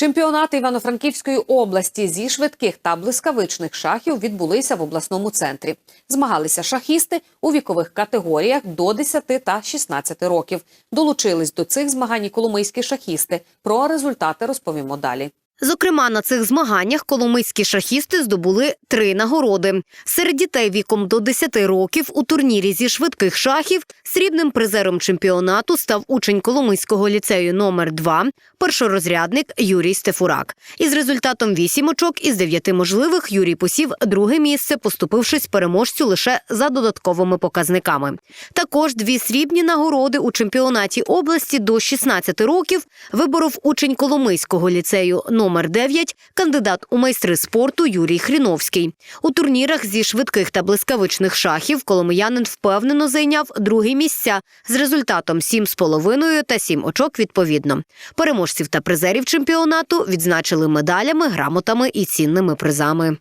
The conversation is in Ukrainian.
Чемпіонати Івано-Франківської області зі швидких та блискавичних шахів відбулися в обласному центрі. Змагалися шахісти у вікових категоріях до 10 та 16 років. Долучились до цих змагань і коломийські шахісти. Про результати розповімо далі. Зокрема, на цих змаганнях коломийські шахісти здобули три нагороди. Серед дітей віком до 10 років у турнірі зі швидких шахів срібним призером чемпіонату став учень Коломийського ліцею номер 2 першорозрядник Юрій Стефурак. Із результатом 8 очок із 9 можливих Юрій посів друге місце, поступившись переможцю лише за додатковими показниками. Також дві срібні нагороди у чемпіонаті області до 16 років виборов учень Коломийського ліцею номер 9 кандидат у майстри спорту Юрій Хріновський. У турнірах зі швидких та блискавичних шахів коломиянин впевнено зайняв другі місця з результатом 7,5 та 7 очок відповідно. Переможців та призерів чемпіонату відзначили медалями, грамотами і цінними призами.